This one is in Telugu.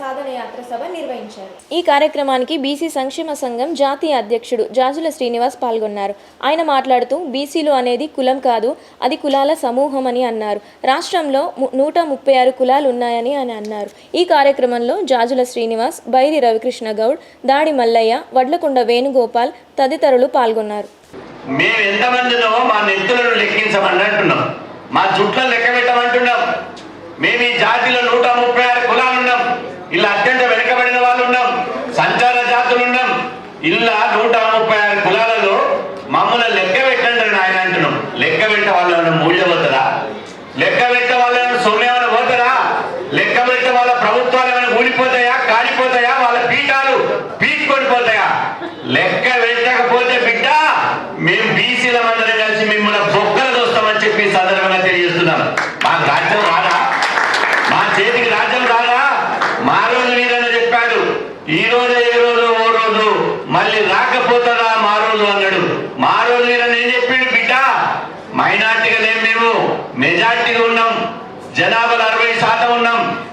పాదయాత్ర సభ నిర్వహించారు. ఈ కార్యక్రమానికి బీసీ సంక్షేమ సంఘం జాతీయ అధ్యక్షుడు జాజుల శ్రీనివాస్ పాల్గొన్నారు. ఆయన మాట్లాడుతూ బీసీలు అనేది కులం కాదు అది కులాల సమూహం అని అన్నారు. రాష్ట్రంలో నూట ముప్పై ఆరు కులాలు ఉన్నాయని ఆయన అన్నారు. ఈ కార్యక్రమంలో జాజుల శ్రీనివాస్ బైరి రవికృష్ణ గౌడ్ దాడి మల్లయ్య వడ్లకొండ వేణుగోపాల్ తదితరులు పాల్గొన్నారు. మేము ఎంతమందినో మా నెత్తులను లెక్కించమని అంటున్నాం మా జుట్లను లెక్క పెట్టమంటున్నాం మేము ఈ జాతిలో నూట ముప్పై ఆరు కులాలు ఉన్నాం ఇలా అత్యంత వెనుకబడిన వాళ్ళు ఉన్నాం సంచార జాతులు ఉన్నాం ఇలా నూట ముప్పై ఆరు కులాలలో మమ్మల్ని లెక్క పెట్టండి అని ఆయన అంటున్నాం. లెక్క పెట్టే వాళ్ళు మూల్యం లెక్క పెట్టే వాళ్ళని సొమ్మేమైనా పోతారా లెక్క పెట్ట వాళ్ళ ప్రభుత్వాలు ఏమైనా ఊడిపోతాయా? కాలిపోతాయా? వాళ్ళ పీఠాలు పీక్కొని పోతాయా? లెక్క పెట్టకపోతే బిడ్డ మేము బీసీల మందరం కలిసి మిమ్మల్ని బొక్కలు చూస్తామని చెప్పి సందర్భంగా తెలియజేస్తున్నాం మాకు రాజ్యం రాదా? మా చేతికి రాజ్యం రాదా? మా రోజు వీరని చెప్పాడు ఈ రోజు ఏ రోజు మళ్ళీ రాకపోతారా మా రోజు అన్నాడు. మా రోజు ఏం చెప్పిండు బిడ్డ? మైనార్టీగా లేం మేము. మెజార్టీగా ఉన్నాం. జనాభాలో అరవై శాతం ఉన్నాం.